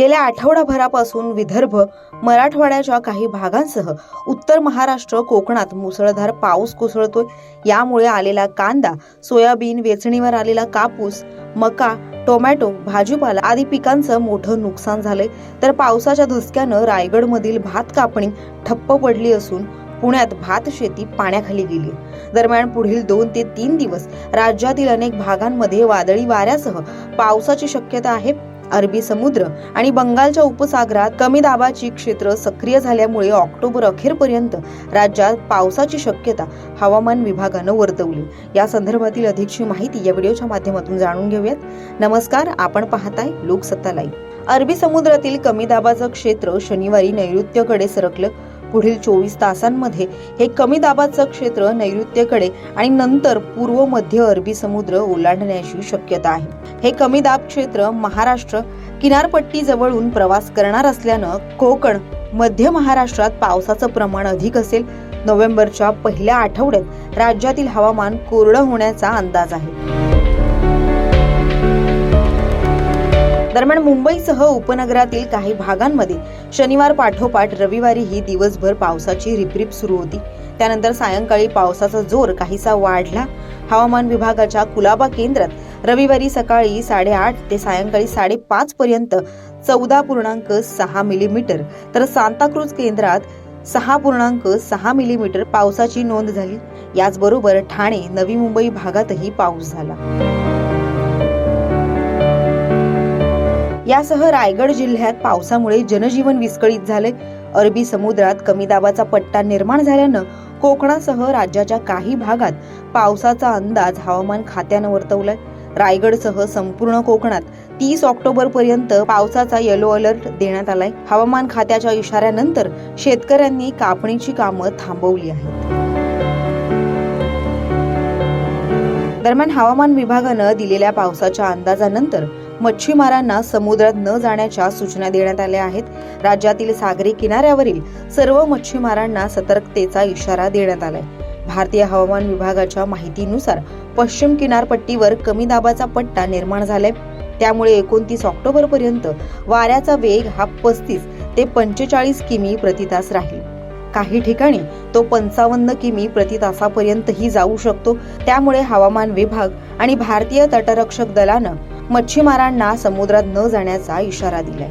गेल्या आठवडाभरापासून विदर्भ मराठवाड्याच्या काही भागांसह उत्तर महाराष्ट्र कोकणात मुसळधार पाऊस कोसळतोय. यामुळे आलेला कांदा सोयाबीन वेचणीवर आलेला कापूस मका टोमॅटो भाजीपाला आदी पिकांचं मोठं नुकसान झालंय. तर पावसाच्या धसक्यानं रायगडमधील भात कापणी ठप्प पडली असून पुण्यात भात शेती पाण्याखाली गेली. दरम्यान पुढील दोन ते तीन दिवस राज्यातील अनेक भागांमध्ये वादळी वाऱ्यासह पावसाची शक्यता आहे. अरबी समुद्र आणि बंगालच्या उपसागरात कमी दाबाची क्षेत्र सक्रिय झाल्यामुळे ऑक्टोबर अखेरपर्यंत राज्यात पावसाची शक्यता हवामान विभागानं वर्तवली. या संदर्भातील अधिकची माहिती या व्हिडिओच्या माध्यमातून जाणून घेऊयात. नमस्कार आपण पाहताय लोकसत्ता लाईव्ह. अरबी समुद्रातील कमी दाबाचं क्षेत्र शनिवारी नैऋत्यकडे सरकलं. पुढील चोवीस तासांमध्ये हे कमी दाबाचं क्षेत्र नैऋत्येकडे आणि नंतर पूर्व मध्य अरबी समुद्र ओलांडण्याची शक्यता आहे. हे कमी दाब क्षेत्र महाराष्ट्र किनारपट्टी जवळून प्रवास करणार असल्यानं कोकण मध्य महाराष्ट्रात पावसाचं प्रमाण अधिक असेल. नोव्हेंबरच्या पहिल्या आठवड्यात राज्यातील हवामान कोरडं होण्याचा अंदाज आहे. दरम्यान मुंबईसह उपनगरातील काही भागांमध्ये शनिवार पाठोपाठ रविवारीही दिवसभर पावसाची रिपरिप सुरू होती. त्यानंतर सायंकाळी पावसाचा जोर काहीसा वाढला. हवामान विभागाच्या कुलाबा केंद्रात रविवारी सकाळी साडेआठ ते सायंकाळी साडेपाच पर्यंत चौदा पूर्णांक सहा मिलीमीटर तर सांताक्रूज केंद्रात सहा पूर्णांक सहा मिलीमीटर पावसाची नोंद झाली. याचबरोबर ठाणे नवी मुंबई भागातही पाऊस झाला. यासह रायगड जिल्ह्यात पावसामुळे जनजीवन विस्कळीत झाले. अरबी समुद्रात कमी दाबाचा पट्टा निर्माण झाल्यानं कोकणासह राज्याच्या काही भागात पावसाचा अंदाज हवामान खात्यानं वर्तवलाय. रायगडसह संपूर्ण कोकणात तीस ऑक्टोबर पर्यंत पावसाचा येलो अलर्ट देण्यात आलाय. हवामान खात्याच्या इशाऱ्यानंतर शेतकऱ्यांनी कापणीची कामं थांबवली आहेत. दरम्यान हवामान विभागानं दिलेल्या पावसाच्या अंदाजानंतर मच्छीमारांना समुद्रात न जाण्याच्या सूचना देण्यात आल्या आहेत. राज्यातील सागरी किनाऱ्यावरील सर्व मच्छीमारांना सतर्कतेचा इशारा देण्यात आलाय. भारतीय हवामान विभागाच्या माहितीनुसार पश्चिम किनारपट्टीवर कमी दाबाचा पट्टा निर्माण झालाय. त्यामुळे एकोणतीस ऑक्टोबर पर्यंत वाऱ्याचा वेग हा पस्तीस ते पंचेचाळीस किमी प्रतितास राहील. काही ठिकाणी तो पंचावन्न किमी प्रति तासापर्यंतही जाऊ शकतो. त्यामुळे हवामान विभाग आणि भारतीय तटरक्षक दलानं मच्छीमारांना समुद्रात न जाण्याचा इशारा दिलाय.